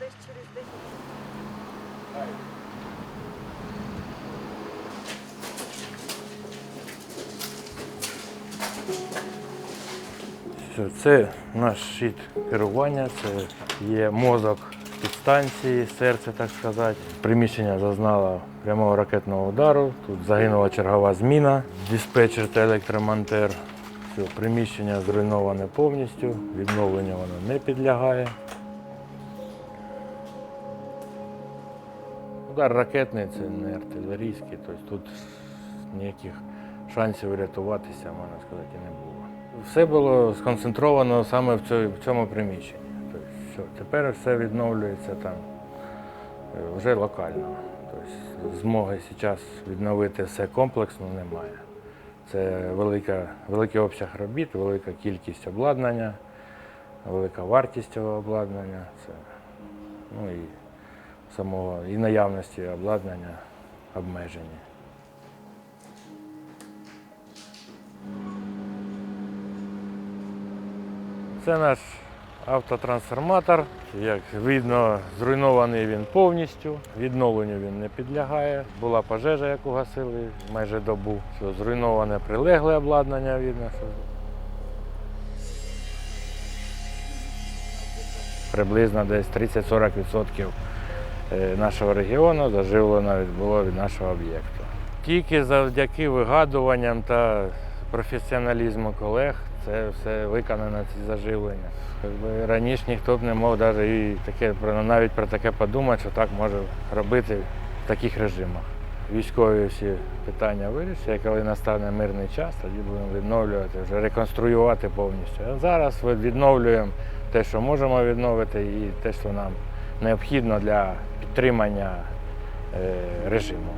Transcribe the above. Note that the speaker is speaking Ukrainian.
десь через 10 Все, це наш щит керування, це є мозок підстанції, серце, так сказати. Приміщення зазнало прямого ракетного удару. Тут загинула чергова зміна, диспетчер та електромонтер. Все, приміщення зруйноване повністю, відновленню воно не підлягає. Удар ракетний, це не артилерійський, тобто тут ніяких шансів врятуватися, можна сказати, не було. Все було сконцентровано саме в цьому, приміщенні. Тобто, все, тепер все відновлюється там е, вже локально. Тобто, змоги зараз відновити все комплексно немає. Це велика, великий обсяг робіт, велика кількість обладнання, велика вартість цього обладнання. Це, ну і самого і наявності обладнання обмежені. Це наш автотрансформатор. Як видно, зруйнований він повністю, відновленню він не підлягає. Була пожежа, яку гасили майже добу. Все, зруйноване прилегле обладнання видно. Приблизно десь 30-40% е, нашого регіону заживлено було від нашого об'єкту. Тільки завдяки вигадуванням та професіоналізму колег це все виконано, ці заживлення. Якби раніше ніхто б не мог навіть і таке, навіть про таке подумати, що так може робити в таких режимах. Військові всі питання вирішать, коли настане мирний час, тоді будемо відновлювати, вже реконструювати повністю. А зараз відновлюємо те, що можемо відновити, і те, що нам необхідно для дотримання е, режиму.